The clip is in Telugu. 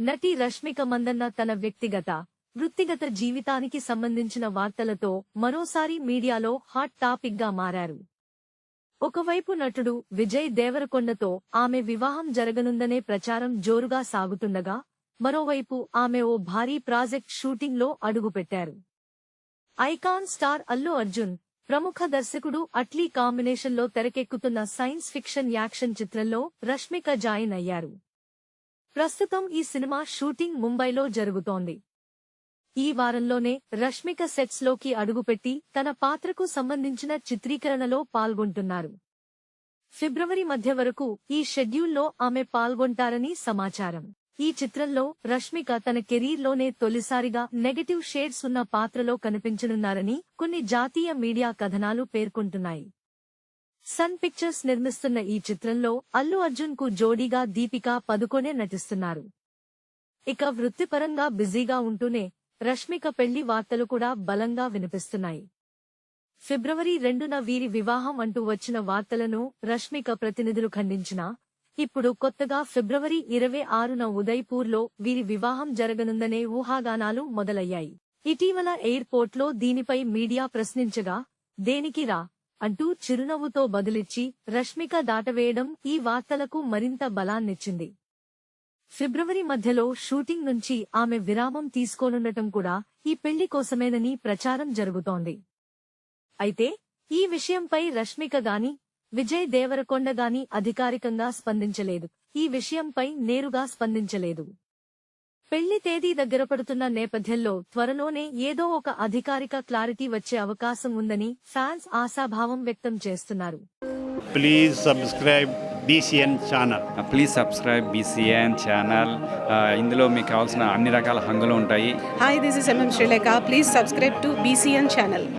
నటి రష్మిక మందన్న తన వ్యక్తిగత వృత్తిగత జీవితానికి సంబంధించిన వార్తలతో మరోసారి మీడియాలో హాట్ టాపిక్గా మారారు. ఒకవైపు నటుడు విజయ్ దేవరకొండతో ఆమె వివాహం జరగనుందనే ప్రచారం జోరుగా సాగుతుండగా మరోవైపు ఆమె ఓ భారీ ప్రాజెక్ట్ షూటింగ్లో అడుగుపెట్టారు. ఐకాన్ స్టార్ అల్లు అర్జున్ ప్రముఖ దర్శకుడు అట్లీ కాంబినేషన్లో తెరకెక్కుతున్న సైన్స్ ఫిక్షన్ యాక్షన్ చిత్రంలో రష్మిక జాయిన్ అయ్యారు. ప్రస్తుతం ఈ సినిమా షూటింగ్ ముంబైలో జరుగుతోంది. ఈ వారంలోనే రష్మిక సెట్స్లోకి అడుగుపెట్టి తన పాత్రకు సంబంధించిన చిత్రీకరణలో పాల్గొంటున్నారు. ఫిబ్రవరి మధ్య వరకు ఈ షెడ్యూల్లో ఆమె పాల్గొంటారని సమాచారం. ఈ చిత్రంలో రష్మిక తన కెరీర్లోనే తొలిసారిగా నెగటివ్ షేడ్స్ ఉన్న పాత్రలో కనిపించనున్నారని కొన్ని జాతీయ మీడియా కథనాలు పేర్కొంటున్నాయి. సన్ పిక్చర్స్ నిర్మిస్తున్న ఈ చిత్రంలో అల్లు అర్జున్కు జోడీగా దీపికా పదుకొనే నటిస్తున్నారు. ఇక వృత్తిపరంగా బిజీగా ఉంటూనే రష్మిక పెళ్ళి వార్తలు కూడా బలంగా వినిపిస్తున్నాయి. ఫిబ్రవరి రెండున వీరి వివాహం అంటూ వచ్చిన వార్తలను రష్మిక ప్రతినిధులు ఖండించినా ఇప్పుడు కొత్తగా ఫిబ్రవరి ఇరవై ఆరున ఉదయ్పూర్లో వీరి వివాహం జరగనుందనే ఊహాగానాలు మొదలయ్యాయి. ఇటీవల ఎయిర్పోర్ట్లో దీనిపై మీడియా ప్రశ్నించగా దేనికి రా? అంటూ చిరునవ్వుతో బదులిచ్చి రష్మిక దాటవేయడం ఈ వార్తలకు మరింత బలాన్నిచ్చింది. ఫిబ్రవరి మధ్యలో షూటింగ్ నుంచి ఆమె విరామం తీసుకోనుండటం కూడా ఈ పెళ్ళి కోసమేనని ప్రచారం జరుగుతోంది. అయితే ఈ విషయంపై రష్మిక గాని విజయ్ దేవరకొండ గాని అధికారికంగా స్పందించలేదు. ఈ విషయంపై నేరుగా స్పందించలేదు. పెళ్ళి తేదీ దగ్గర పడుతున్న నేపథ్యంలో త్వరలోనే ఏదో ఒక అధికారిక క్లారిటీ వచ్చే అవకాశం ఉందని ఫ్యాన్స్ ఆశాభావం వ్యక్తం చేస్తున్నారు please subscribe BCN channel please subscribe BCN channel ఇందులో మీకు కావాల్సిన అన్ని రకాల హంగులు ఉంటాయి this is MM Sri Lanka. Please subscribe to BCN channel.